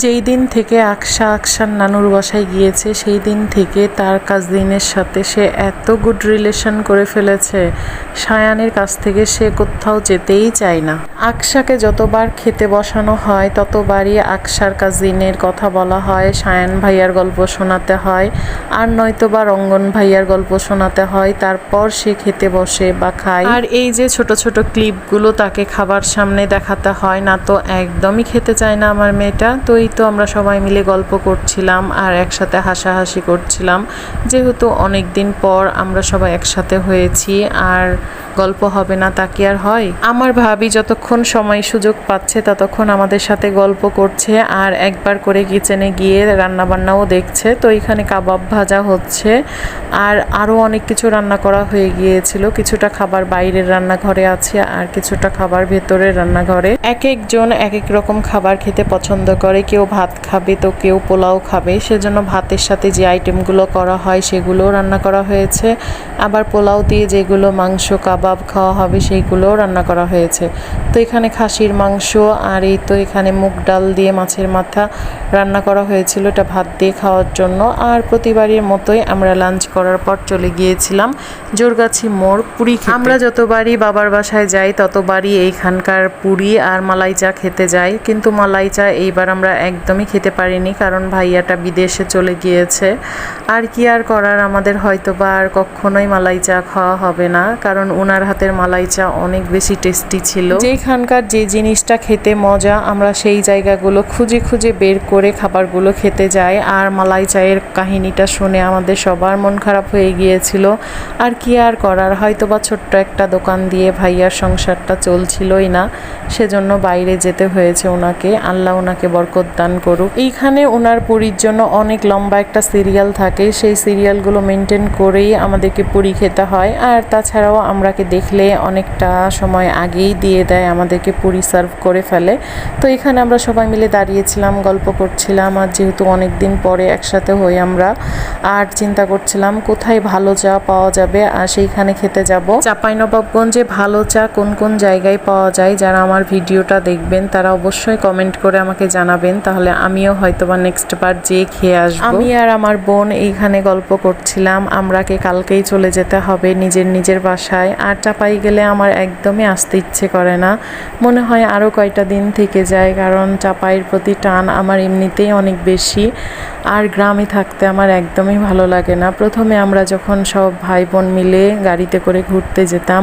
যেই দিন থেকে আকশা আকশার নানুর বাসায় গিয়েছে, সেই দিন থেকে তার কাজিনের সাথে সে এত গুড রিলেশন করে ফেলেছে। সায়ানের কাছ থেকে সে কোথাও যেতেই চায় না। আকশাকে যতবার খেতে বসানো হয়, ততবারই আকশার কাজিনের কথা বলা হয়, সায়ান ভাইয়ার গল্প শোনাতে হয়, আর নয়তোবা রঙ্গন ভাইয়ার গল্প শোনাতে হয়। তারপর সে খেতে বসে বা খায়। আর এই যে ছোট ছোট ক্লিপগুলো তাকে খাবার সামনে দেখাতে হয়, না তো একদমই খেতে চায় না আমার মেয়েটা। তো এই তো আমরা সবাই মিলে গল্প করছিলাম আর একসাথে হাসাহাসি করছিলাম। যেহেতু অনেক দিন পর আমরা সবাই একসাথে হয়েছি, আর গল্প হবে না তা কি আর হয়? আমার ভাবি যতক্ষণ সময় সুযোগ পাচ্ছে ততক্ষণ আমাদের সাথে গল্প করছে আর একবার করে কিচেনে গিয়ে রান্না বান্নাও দেখছে। তো এখানে কাবাব ভাজা হচ্ছে আর আরও অনেক কিছু রান্না করা হয়ে গিয়েছিল। কিছুটা খাবার বাইরের রান্নাঘরে আছে আর কিছুটা খাবার ভেতরের রান্নাঘরে। এক একজন এক এক রকম খাবার খেতে পছন্দ করে। কেউ ভাত খাবে, তো কেউ পোলাও খাবে। সেজন্য ভাতের সাথে যে আইটেমগুলো করা হয়, সেগুলোও রান্না করা হয়েছে। আবার পোলাও দিয়ে যেগুলো মাংস, কাবাব খাওয়া হবে সেইগুলোও রান্না করা হয়েছে। তো এখানে খাসির মাংস আর এই তো এখানে মুগ ডাল দিয়ে মাছের মাথা রান্না করা হয়েছিল। এটা ভাত দিয়ে খাওয়ার জন্য। আর প্রতিবারের মতোই আমরা লাঞ্চ করার পর চলে গিয়েছিলাম জোরগাছি মোড় পুরী। আমরা যতবারই বাবার বাসায় যাই, ততবারই এইখানকার পুরি আর মালাই চা খেতে যাই। কিন্তু মালাই চা এইবার আমরা একদমই খেতে পারিনি, কারণ ভাইয়াটা বিদেশে চলে গিয়েছে। আর কি আর করার, আমাদের হয়তো বা আর কখনোই মালাই চা খাওয়া হবে না, কারণ ওনার হাতের মালাই চা অনেক বেশি টেস্টি ছিল। যেখানকার যে জিনিসটা খেতে মজা, আমরা সেই জায়গাগুলো খুঁজে খুঁজে বের করে খাবারগুলো খেতে যাই। আর মালাই চায়ের কাহিনীটা শুনে আমাদের সবার মন খারাপ হয়ে গিয়েছিল। আর কি আর করার হয়তো বা ছোট্ট একটা দোকান দিয়ে ভাইয়ার সংসারটা চলছিলই না, সেজন্য বাইরে যেতে হয়েছে ওনাকে আল্লাহ ওনাকে বরকত দান করুক। এইখানে ওনার পুরীর জন্য অনেক লম্বা একটা সিরিয়াল থাকে। সেই সিরিয়ালগুলো মেনটেন করেই আমাদেরকে পুরী খেতে হয়। আর তাছাড়াও আমরাকে দেখলে অনেকটা সময় আগেই দিয়ে দেয় আমাদেরকে পুরী সার্ভ করে ফেলে। তো এখানে আমরা সবাই মিলে দাঁড়িয়েছিলাম, গল্প করছিলাম। আর যেহেতু অনেক দিন পরে একসাথে হই আমরা, আর চিন্তা করছিলাম কোথায় ভালো চা পাওয়া যাবে, আর সেইখানে খেতে যাব। চাঁপাইনবাবগঞ্জে ভালো চা কোন কোন জায়গায় পাওয়া যায়, যারা আমার ভিডিওটা দেখবেন, তারা অবশ্যই কমেন্ট করে আমাকে জানাবেন। তাহলে আমিও হয়তো বা নেক্সট বার যেয়ে খেয়ে আসব। আমি আর আমার বোন এইখানে গল্প করছিলাম আমরাকে কালকেই চলে যেতে হবে নিজের নিজের বাসায়। আর চাপাই গেলে আমার একদমই আসতে ইচ্ছে করে না। মনে হয় আরও কয়টা দিন থেকে যায়, কারণ চাপাইয়ের প্রতি টান আমার এমনিতেই অনেক বেশি। আর গ্রামে থাকতে আমার একদমই ভালো লাগে না। প্রথমে আমরা যখন সব ভাই বোন মিলে গাড়িতে করে ঘুরতে যেতাম,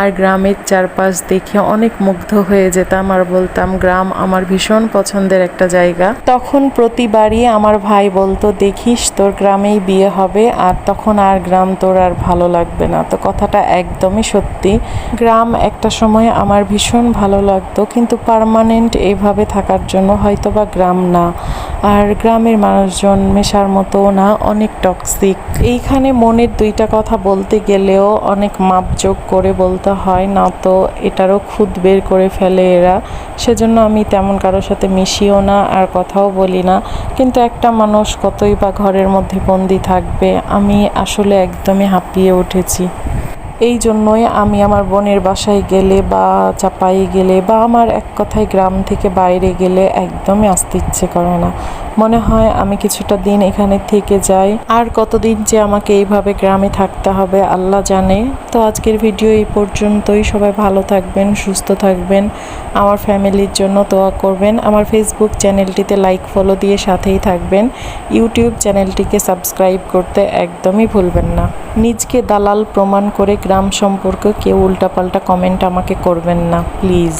আর গ্রামের চারপাশ দেখে অনেক মুগ্ধ হয়ে যেতাম আর বলতাম, গ্রাম আমার ভীষণ পছন্দের একটা জায়গা। তখন প্রতিবারই আমার ভাই বলতো, দেখিস তোর গ্রামেই বিয়ে হবে, আর তখন আর গ্রাম তোর আর ভালো লাগবে না। তো কথাটা একদমই সত্যি। গ্রাম একটা সময় আমার ভীষণ ভালো লাগতো, কিন্তু পারমানেন্ট এইভাবে থাকার জন্য হয়তো বা গ্রাম না। আর গ্রামের মানুষজন মেশার মতো না, অনেক টক্সিক এইখানে মনের দুইটা কথা বলতে গেলেও অনেক মাপযোগ করে বলতে হয়, না তো এটারও খুদ বের করে ফেলে এরা। সেজন্য আমি তেমন কারোর সাথে মিশিও না আর কথাও বলি না। কিন্তু একটা মানুষ কতই বা ঘরের মধ্যে বন্দি থাকবে, আমি আসলে একদমই হাঁপিয়ে উঠেছি। এই জন্যই আমি আমার বোনের বাসায় গেলে বা চাপাই গেলে বা আমার এক কথায় গ্রাম থেকে বাইরে গেলে একদমই আসতে ইচ্ছে করে না। মনে হয় আমি কিছুটা দিন এখানে থেকে যাই। আর কতদিন যে আমাকে এইভাবে গ্রামে থাকতে হবে আল্লাহ জানে। তো আজকের ভিডিও এই পর্যন্তই। সবাই ভালো থাকবেন, সুস্থ থাকবেন। আমার ফ্যামিলির জন্য দোয়া করবেন। আমার ফেসবুক চ্যানেলটিতে লাইক ফলো দিয়ে সাথেই থাকবেন। ইউটিউব চ্যানেলটিকে সাবস্ক্রাইব করতে একদমই ভুলবেন না। নিজকে দালাল প্রমাণ করে গ্রাম সম্পর্কে কেউ উল্টাপাল্টা কমেন্ট আমাকে করবেন না প্লিজ